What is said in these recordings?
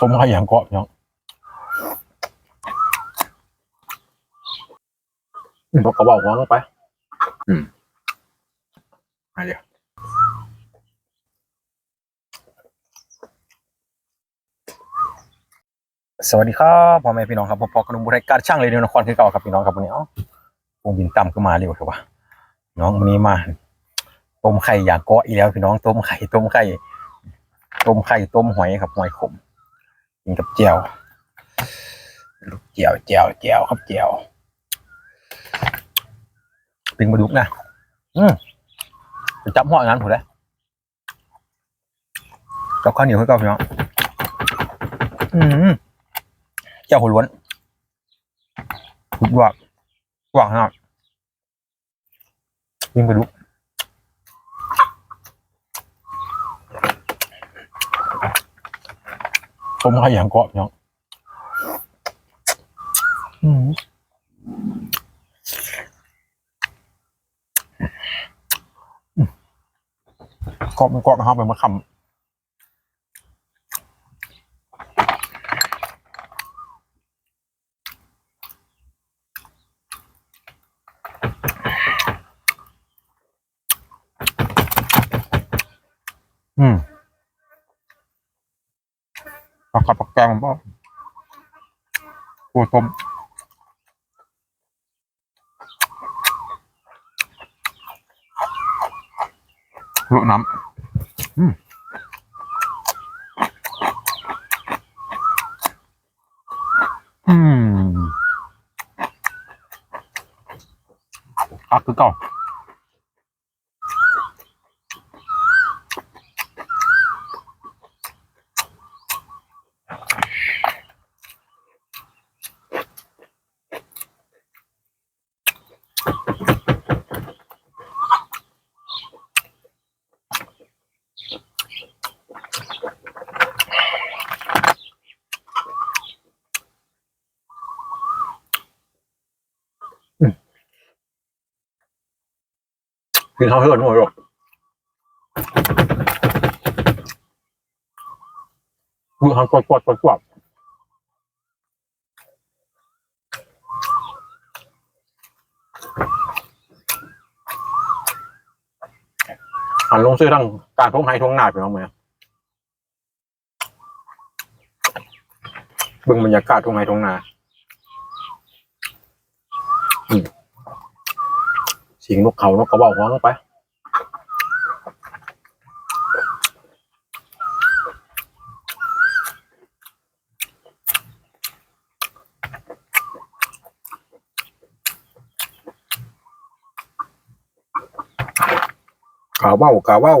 ต้มไข่อย่างเกาะพี่น้องอืมกระบอกหัวลงไป อืมมาเดี๋ยวสวัสดีครับพ่อแม่พี่น้องครับผมปอกกระดุมบุรีการช่างเลยเดียวนครคือเก่าครับพี่น้องครับวันนี้เอ้าวงบินต่ำขึ้นมาเร็วเถอะวะน้องวันนี้มาต้มไข่อย่างเกาะอีกแล้วพี่น้องต้มไข่ต้มไข่ต้มไข่ต้มหอยครับหอยขม กินกับเจียวลูกเจียวเจียวเจียวครับเจียวปิ้งปลาดุกนะอืมจับห่ออย่างนั้นผมเลยกับข้าวเหนียวให้กับพี่น้องอืมเจ้าหัวล้วนหวานหวานครับปิ้งปลาดุก ต้มไข่อย่างเกาะพี่น้องอืมอืมเกาะมันเกาะนะครับเป็นมะขามอืมปลา กับปลาแกงผมบอกตัวต้มลวกน้ำอืมอืมอะคือเก่า กินข้าวเหือนหมดหรอกดูทางกดกวดกดกดหันลงซื้อทางการท้องไห้ท้องนาไปบ้างไหมเบิ่งบรรยากาศท้องไห้ท้องนาอืม สียงนกเขานกกระบอกหัวลงไปกาเว้ากาเว้า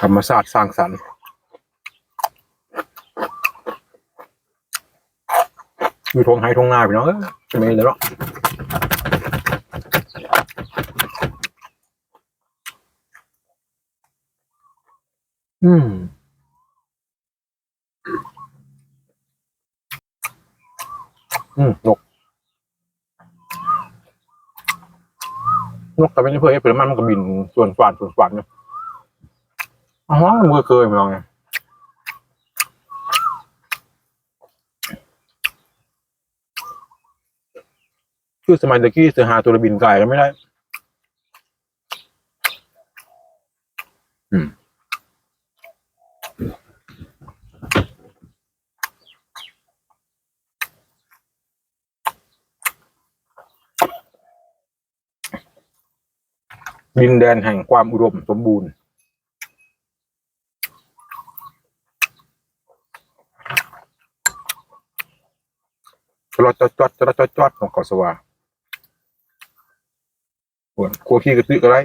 ธรรมศาสตร์สร้างสรรค์ อยู่ทงไฮทงนาพี่น้องเอ้ยจะไม่เลยหรอกอืมอืมนกนกแต่ไม่ได้เพื่อให้เป็นมันมันก็บินส่วนฝานส่วนฝานเนี่ยอ๋อมันก็เคยมาลองไง คือสมัยตะกี้เสือหาตัวระบินไก่ก็ไม่ได้ อืมดินแดนแห่งความอุดมสมบูรณ์ จอดจอดจอดจอดจอดจอดของเกาะสวา ปวดกลัวขี้กระตือก็ได้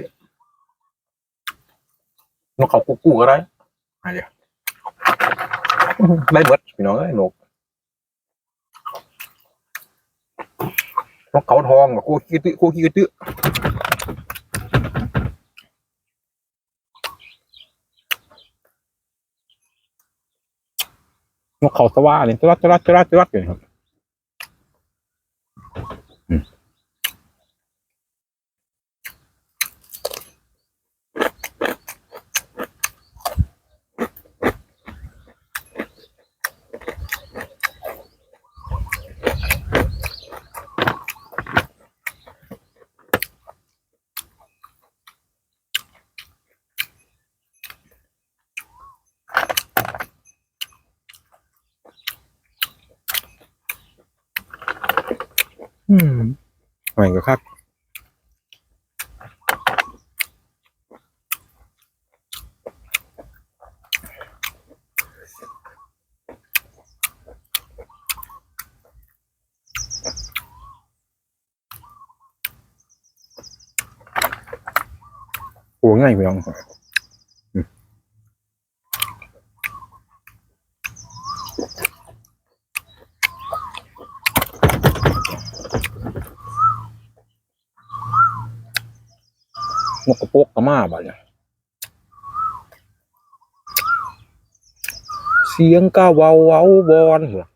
นกเขากู้กู้ก็ได้อะไรเดี๋ยได้เบิดพี่น้องเอ้นกนกเขาทองกับกู้ขี้กระตือกู้ขี้กระตือนกเขาสว่าเนี่ยจรัดจรัดจรัดจรัดอยู่ครับ อืมแม่งก็คักโอ้ง่ายไปน้อง นกกระโปกกระมาบ่เนี่ยเสียงก้าเวาเว้าบอนเหรอ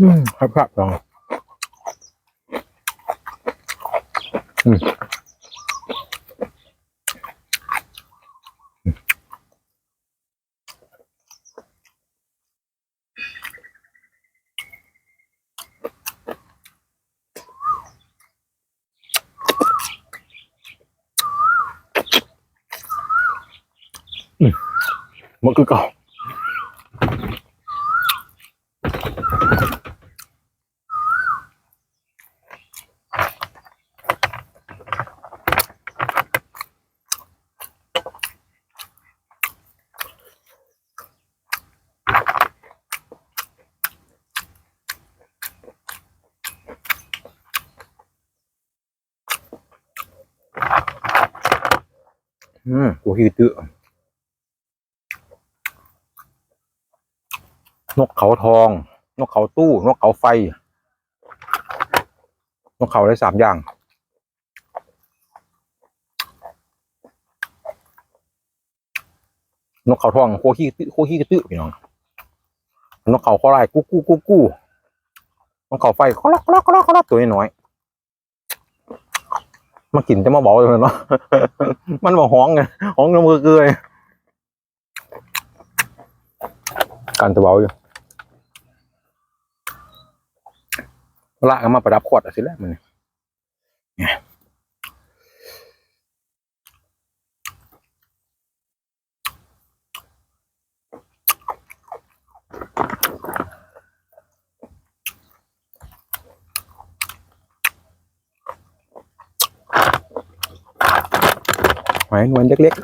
อืมค รับครับลอง อืมมันคือเก่าอืมกูฮิตเนกเขาทอง นกเขาตู้ นกเขาไฟ นกเขาได้สามอย่าง นกเขาทองโคขี้ตื้อโคขี้ตื้อพี่น้อง นกเขาข้อไรกู้กู้กู้กู้นกเขาไฟก็ล็อกล็อกล็อกล็อกตัวน้อย มากินจะมาบอกเลยเนาะมันบอกห้องไงห้องน้ำมือเกยการตะเบาอยู่ละก็มาประดับขวดอะสิแล้วมันเนี่ย หอยนวลเล็กๆ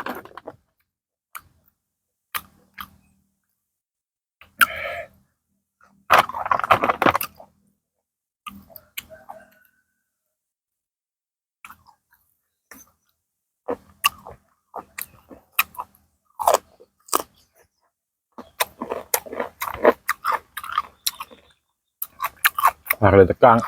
มาเลยตะกร้าง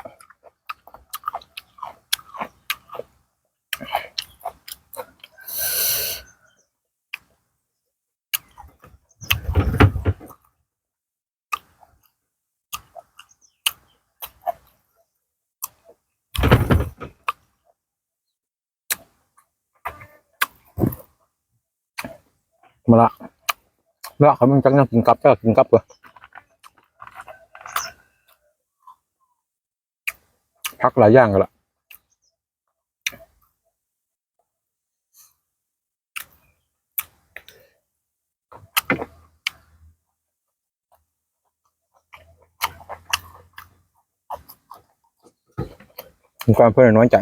มาละแล้วเขามันจังยังกินกับจะกินกับเหรอพักหลายอย่างกันละมีความเพื่อนน้อยใจ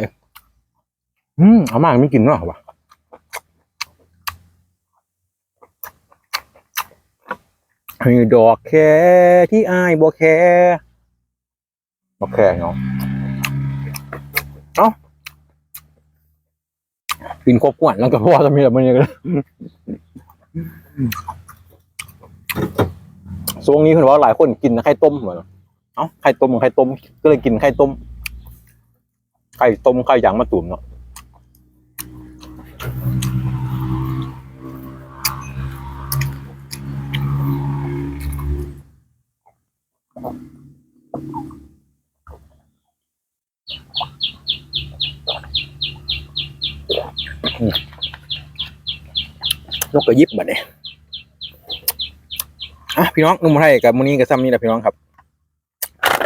อืมเอามากไม่กินเนาะวะ ให้ดอกแค่ที่อายบ่แค่บ่แค่เนาะเอ้ากินครบกวนแล้วก็พอจะมีแบบมันอย่างเงี้ยช่วงนี้คุณว่าหลายคนกินไข่ต้มเหมือนเอ้าไข่ต้มไข่ต้ม ก็เลยกินไข่ต้ม ไข่ต้มไข่ยางมาตุ๋นเนาะ นกกระยิบบัดเนี่ยอะพี่น้องนุ่มไทยกับมื้อนี้ก็ซ้ำนี่แหละพี่น้องครับ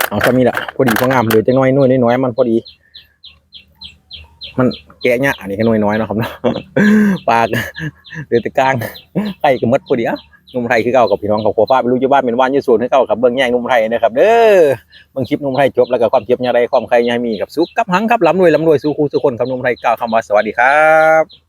เอาซ้ำนี่แหละพอดีพองามเลยจะน้อยน้อยน้อยมันพอดี มันแกะเนี่ยอันนี้แค่น้อยน้อยนะครับเนาะปากเหลยแต่กลางไข่ก็หมดพอดีอะนุ่มไทยคือเก่ากับพี่น้องกับขัวฟ้าไปรู้ยู่บ้านเป็นว่านยู่ศูนย์คือเก่ากับเบิ่งแย่งนุ่มไทยนะครับเด้อบิ่งคลิปนุ่มไทยจบแล้วก็ความเจ็บยาใดความใครยามีกับสุขกับหังครับล้ำรวยล้ำรวยสู้คู่สู้คนครับนุ่มไทยกล่าวคำว่าสวัสดีครับ